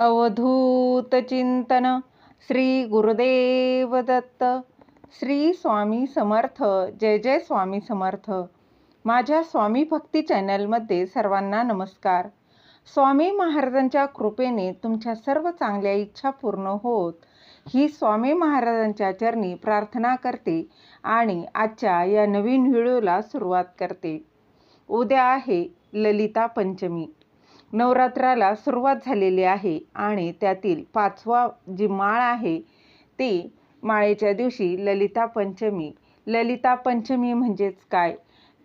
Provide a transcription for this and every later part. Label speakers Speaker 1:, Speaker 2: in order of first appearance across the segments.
Speaker 1: अवधूत चिंतन श्री गुरुदेव दत्त श्री स्वामी समर्थ. जय जय स्वामी समर्थ. माझ्या स्वामी भक्ती चॅनलमध्ये सर्वांना नमस्कार. स्वामी महाराजांच्या कृपेने तुमच्या सर्व चांगल्या इच्छा पूर्ण होत. ही स्वामी महाराजांच्या चरणी प्रार्थना करते आणि आजच्या या नवीन व्हिडिओला सुरुवात करते. उद्या आहे ललिता पंचमी. नवरात्राला सुरुवात झालेली आहे आणि त्यातील पाचवा जी माळ आहे ती माळेच्या दिवशी ललिता पंचमी. ललिता पंचमी म्हणजेच काय?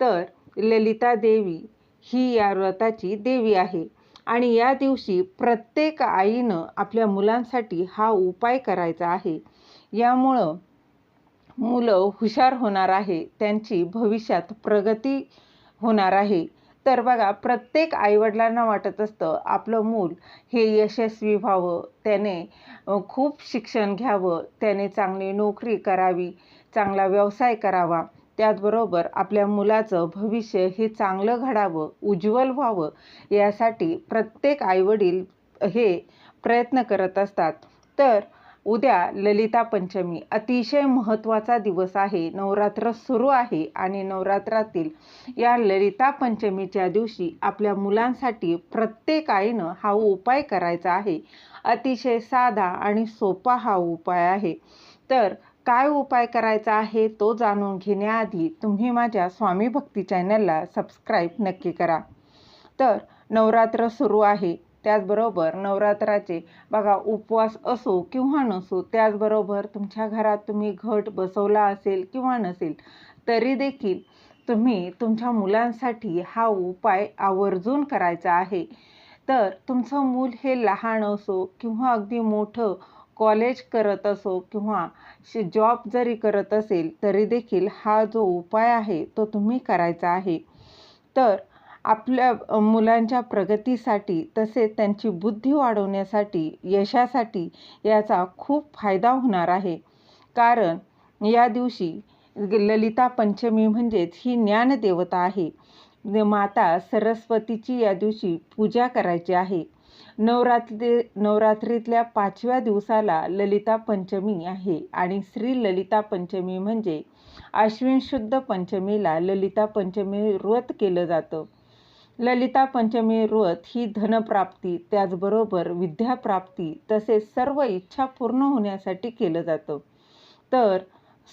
Speaker 1: तर ललिता देवी ही या व्रताची देवी आहे आणि या दिवशी प्रत्येक आईनं आपल्या मुलांसाठी हा उपाय करायचा आहे. यामुळं मुलं हुशार होणार आहे त्यांची भविष्यात प्रगती होणार आहे. तर बघा प्रत्येक आईवडिलांना वाटत असतं आपलं मूल हे यशस्वी व्हावं त्याने खूप शिक्षण घ्यावं त्याने चांगली नोकरी करावी चांगला व्यवसाय करावा. त्याचबरोबर आपल्या मुलाचं भविष्य हे चांगलं घडावं उज्ज्वल व्हावं यासाठी प्रत्येक आईवडील हे प्रयत्न करत असतात. तर उद्या ललिता पंचमी अतिशय महत्त्वाचा दिवस आहे. नवरात्र सुरू आहे आणि नवरात्रातील या ललिता पंचमीच्या दिवशी आपल्या मुलांसाठी प्रत्येक आईनं हा उपाय करायचा आहे. अतिशय साधा आणि सोपा हा उपाय आहे. तर काय उपाय करायचा आहे तो जाणून घेण्याआधी तुम्ही माझ्या स्वामी भक्ती चॅनलला सबस्क्राईब नक्की करा. तर नवरात्र सुरू आहे. त्याचबरोबर नवरात्राचे बघा उपवास असो किंवा नसो त्याचबरोबर तुमच्या घरात तुम्ही घट बसवला असेल किंवा नसेल तरी देखील तुम्ही तुमच्या मुलांसाठी हा उपाय आवर्जून करायचा आहे. तर तुमचं मूल हे लहान असो किंवा अगदी मोठं कॉलेज करत असो किंवा जॉब जरी करत असेल तरी देखील हा जो उपाय आहे तो तुम्ही करायचा आहे. तर आपल्या मुलांच्या प्रगतीसाठी तसेच त्यांची बुद्धी वाढवण्यासाठी यशासाठी याचा खूप फायदा होणार आहे. कारण या दिवशी ललिता पंचमी म्हणजेच ही ज्ञानदेवता आहे. माता सरस्वतीची या दिवशी पूजा करायची आहे. नवरात्री नवरात्रीतल्या पाचव्या दिवसाला ललिता पंचमी आहे आणि श्री ललिता पंचमी म्हणजे आश्विन शुद्ध पंचमीला ललिता पंचमी व्रत केलं जातं. ललिता पंचमी व्रत ही धनप्राप्ती त्याचबरोबर विद्याप्राप्ती तसेच सर्व इच्छा पूर्ण होण्यासाठी केलं जातं. तर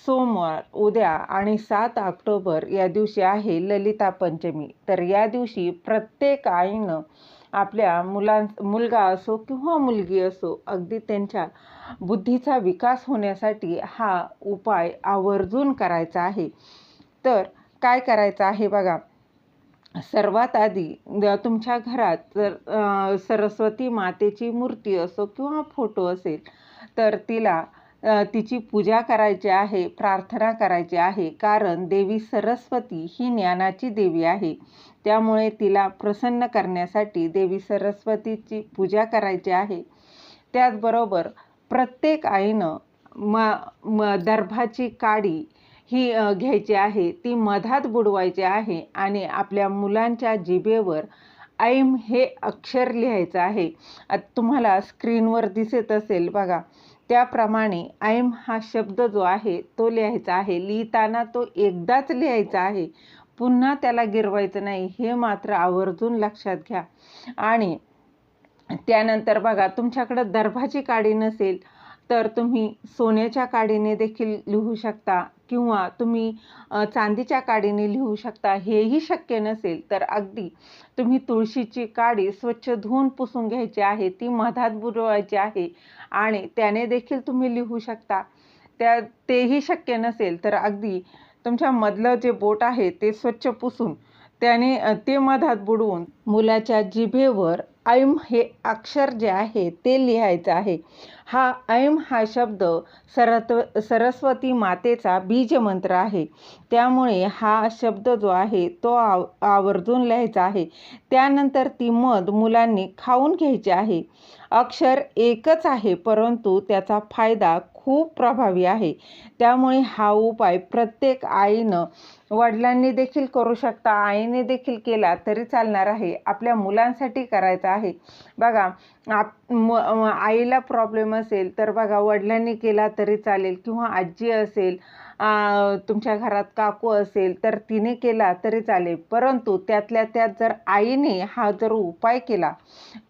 Speaker 1: सोमवार उद्या आणि सात ऑक्टोबर या दिवशी आहे ललिता पंचमी. तर या दिवशी प्रत्येक आईनं आपल्या मुलां मुलगा असो किंवा मुलगी असो अगदी त्यांच्या बुद्धीचा विकास होण्यासाठी हा उपाय आवर्जून करायचा आहे. तर काय करायचं आहे बघा सर्वात आधी तुमच्या घरात जर सरस्वती मातेची मूर्ती असो किंवा फोटो असेल तर तिला तिची पूजा करायची आहे प्रार्थना करायची आहे. कारण देवी सरस्वती ही ज्ञानाची देवी आहे. त्यामुळे तिला प्रसन्न करण्यासाठी देवी सरस्वतीची पूजा करायची आहे. त्याचबरोबर प्रत्येक आईनं म म दर्भाची काडी ही घ्यायची आहे. ती मधात बुडवायची आहे आणि आपल्या मुलांच्या जिभेवर ऐम हे अक्षर लिहायचं आहे. तुम्हाला स्क्रीनवर दिसत असेल बघा. त्याप्रमाणे ऐम हा शब्द जो आहे तो लिहायचा आहे. लिहिताना तो एकदाच लिहायचा आहे. पुन्हा त्याला गिरवायचं नाही. हे मात्र आवर्जून लक्षात घ्या. आणि त्यानंतर बघा तुमच्याकडं दर्भाची काडी नसेल तर तुम्ही सोन्याच्या काडीने देखील लिहू शकता. किंवा तुम्ही चांदीच्या काडीने लिहू शकता हेही शक्य नसेल तर अगदी तुम्ही तुळशीची काडी स्वच्छ धुवून पुसून घ्यायची आहे ती मधात बुडवायची आहे आणि त्याने देखील तुम्ही लिहू शकता. त्या तेही शक्य नसेल तर अगदी तुमच्या मधलं जे बोट आहे ते स्वच्छ पुसून त्याने ते मधात बुडवून मुलाच्या जिभेवर ऐम हे अक्षर जे आहे ते लिहायचं आहे. हा ऐम हा शब्द सरत्व सरस्वती मातेचा बीजमंत्र आहे. त्यामुळे हा शब्द जो आहे तो आव आवर्जून लिहायचा आहे. त्यानंतर ती मध मुलांनी खाऊन घ्यायची आहे. अक्षर एकच आहे परंतु त्याचा फायदा खूप प्रभावी आहे. त्यामुळे हा उपाय प्रत्येक आईनं वडिलांनी देखील करू शकता. आईने देखील केला तरी चालणार आहे. आपल्या मुलांसाठी करायचा आहे. बघा आप म आईला प्रॉब्लेम असेल तर बघा वडिलांनी केला तरी चालेल किंवा आजी असेल तुमच्या घरात काकू असेल तर तिने केला तरी चालेल. परंतु त्यातल्या त्यात जर आईने हा जर उपाय केला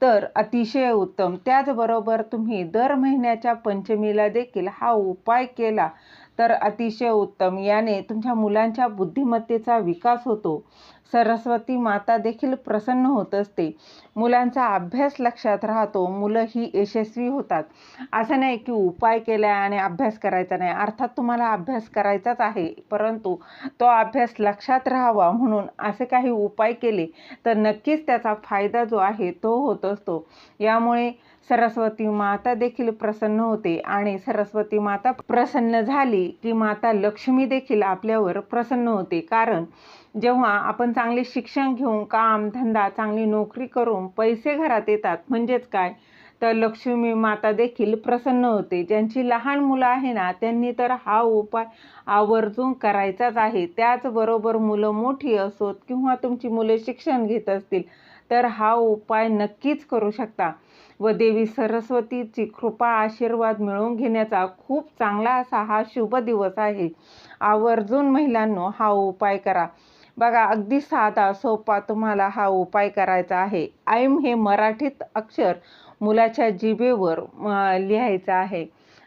Speaker 1: तर अतिशय उत्तम. त्याचबरोबर तुम्ही दर महिन्याच्या पंचमीला देखील हा उपाय केला. तर अतिशय उत्तम. याने तुमच्या मुलांच्या बुद्धिमत्तेचा विकास होतो. सरस्वती माता देखील प्रसन्न होत असते. मुलांचा अभ्यास लक्षात राहतो. मुलं ही यशस्वी होतात. असं नाही की उपाय केला आणि अभ्यास करायचा नाही. अर्थात तुम्हाला अभ्यास करायचाच आहे. परंतु तो अभ्यास लक्षात राहावा म्हणून असे काही उपाय केले तर नक्कीच त्याचा फायदा जो आहे तो होत असतो. यामुळे सरस्वती माता देखील प्रसन्न होते आणि सरस्वती माता प्रसन्न झाली की माता लक्ष्मी देखील आपल्यावर प्रसन्न होते. कारण जेव्हा आपण चांगले शिक्षण घेऊन काम धंदा चांगली नोकरी करून पैसे घरात येतात म्हणजेच काय? तर लक्ष्मी माता देखील प्रसन्न होते. ज्यांची लहान मुलं आहे ना त्यांनी तर हा उपाय आवर्जून करायचाच आहे. त्याचबरोबर मुलं मोठी असोत किंवा तुमची मुलं शिक्षण घेत असतील तर हा उपाय नक्कीच करू शकता. व देवी सरस्वतीची कृपा आशीर्वाद मिळवून घेण्याचा खूप चांगला असा हा शुभ दिवस आहे. आवर्जून महिलांनो हा उपाय करा. बघा अगदी साधा सोपा तुम्हाला हा उपाय करायचा आहे. ऐम हे मराठीत अक्षर मुलाच्या जिभेवर लिहायचं आहे.